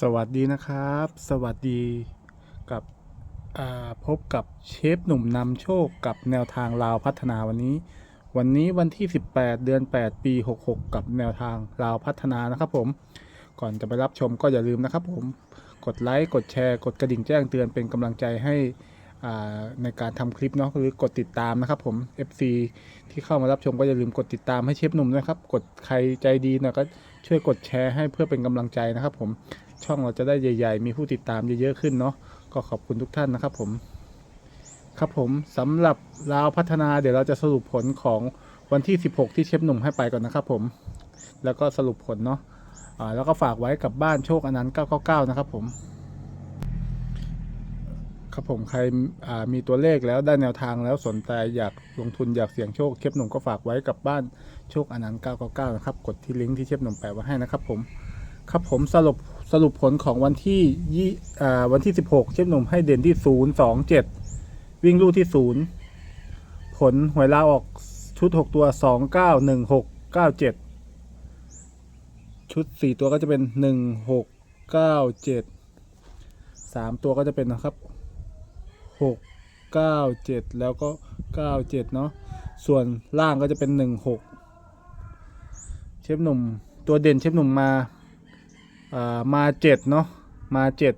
สวัสดีนะครับ สวัสดีกับพบกับเชฟหนุ่มนำโชคกับแนวทางลาวพัฒนาวันนี้ วันนี้วันที่ 18 เดือน 8 ปี 66 กับแนวทางลาวพัฒนานะครับผมก่อนจะไปรับชมก็อย่าลืมนะครับผมกดไลค์กดแชร์กดกระดิ่งแจ้งเตือนเป็นกำลังใจให้ในการทำคลิปเนาะหรือกดติดตามนะครับผม FC ที่เข้ามารับชมก็อย่าลืมกดติดตามให้เชฟหนุ่มนะครับ กดใครใจดีนะก็ช่วยกดแชร์ให้เพื่อเป็นกำลังใจนะครับผม ช่องเราจะได้ใหญ่ ๆ มีผู้ติดตามเยอะๆขึ้นเนาะก็ขอบคุณทุกท่านนะครับผมครับผมสำหรับลาวพัฒนาเดี๋ยวเราจะสรุปผลของวันที่ 16 ที่เชฟหนุ่มให้ไปก่อนนะครับผมแล้วก็สรุปผลเนาะอ่าแล้วก็ฝากไว้กับบ้านโชคอนันต์999 นะครับผมครับผมใครอ่ามีตัวเลขแล้วได้แนวทางแล้วสนใจอยากลงทุนอยากเสี่ยงโชคเชฟหนุ่มก็ฝากไว้กับบ้านโชคอนันต์999 นะครับ กดที่ลิงก์ที่เชฟหนุ่มแปะไว้ให้นะครับผม ครับผมสรุปสรุปผลของวันที่ยี่วันที่ 16 เชฟหนุ่มให้เด่นที่ 0 2 7 วิ่งลู่ที่ 0 ผลหวยลาออกชุด 6 ตัว 2 9 1 6 9 7 ชุด 4 ตัวก็จะเป็น 1 6 9 7 3 ตัวก็จะเป็นนะครับ 6 9 7 แล้วก็ 9 7 เนาะส่วนล่างก็จะเป็น 1 6 เชฟหนุ่มตัวเด่นเชฟหนุ่มมา มาเจ็ดเนาะมาเจ็ด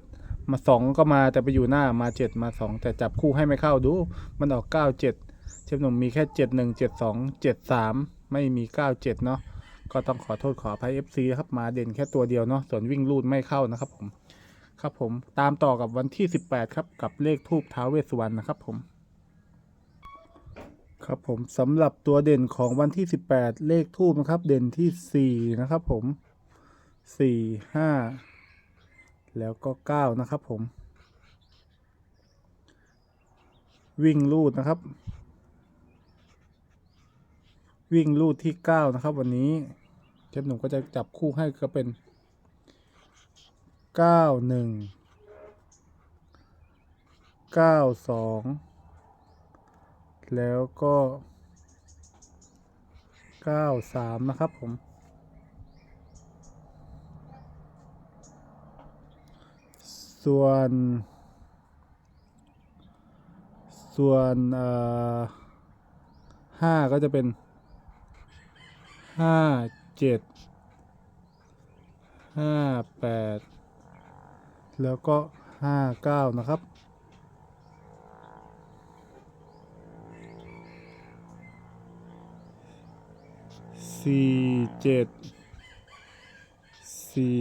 มาสองก็มาแต่ไปอยู่หน้ามาเจ็ดมาสองแต่จับคู่ให้ไม่เข้าดู มันออกเก้าเจ็ดเชฟหนุ่มมีแค่เจ็ดหนึ่งเจ็ดสองเจ็ดสามไม่มีเก้าเจ็ดเนาะก็ต้องขอโทษขออภัย FC ครับมาเด่นแค่ตัวเดียวเนาะส่วนวิ่งลูดไม่เข้านะครับผมครับผมตามต่อกับวันที่ 18 ครับ กับเลขทูบท้าเวสวรรณนะครับผม ครับผมสำหรับตัวเด่นของวันที่ 18 เลขทูบนะครับ เด่นที่ 4 นะครับผม สี่ห้าแล้วก็เก้านะครับผม วิ่งลูดนะครับ วิ่งลูดที่เก้านะครับ วันนี้เชฟหนุ่มก็จะจับคู่ให้ก็เป็นเก้าหนึ่งเก้าสองแล้วก็เก้าสามนะครับผม ส่วน ส่วนเอ่อห้าก็จะเป็นห้าเจ็ดห้าแปดแล้วก็ห้าเก้านะครับ สี่เจ็ดสี่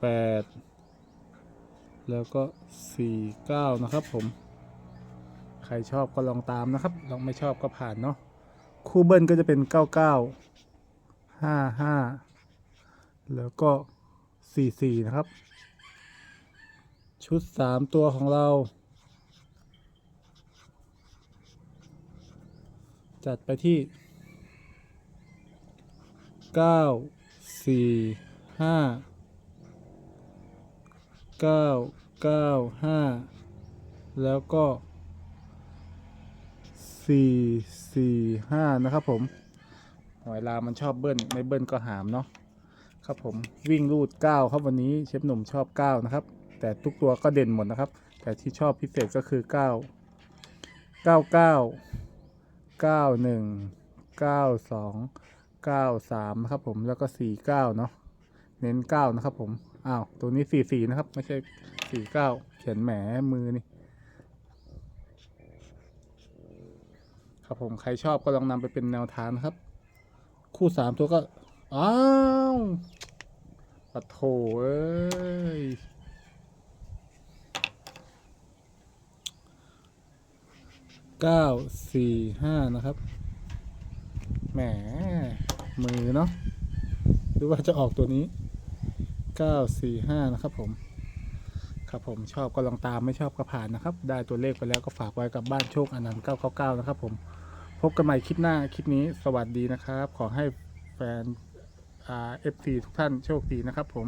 แปด แล้วก็ 49 นะครับผม ใครชอบก็ลองตามนะครับ ลองไม่ชอบก็ผ่านเนาะ คู่เบิ้ลก็จะเป็น 99 55 แล้วก็ 44 นะครับ ชุด 3 ตัวของเรา จัดไปที่ 9 4 5 เก้าเก้าห้าแล้วก็สี่สี่ห้านะครับผมหอยลามันชอบเบิ้ลไม่เบิ้ลก็หามเนาะครับผมวิ่งรูดเก้าครับวันนี้เชฟหนุ่มชอบเก้านะครับ แต่ทุกตัวก็เด่นหมดนะครับ แต่ที่ชอบพิเศษก็คือเก้าเก้าเก้าเก้าหนึ่งเก้าสองเก้าสามนะครับผมแล้วก็สี่เก้าเนาะเน้นเก้านะครับผม อ้าว ตัวนี้สี่สี่นะครับ ไม่ใช่สี่เก้าเขียนแหมมือนี่ ครับผมใครชอบก็ลองนำไปเป็นแนวทางนะครับ คู่สามตัวก็ อ้าวปะโถเอ้ยเก้าสี่ห้านะครับ แหม มือเนาะหรือว่าจะออกตัวนี้ เก้าสี่ห้านะครับผม ครับผมชอบก็ลองตามไม่ชอบก็ผ่านนะครับ ได้ตัวเลขไปแล้วก็ฝากไว้กับบ้านโชคอนันต์999 นะครับผม พบกันใหม่คลิปหน้าคลิปนี้สวัสดีนะครับ ขอให้แฟนเอฟซีทุกท่านโชคดีนะครับผม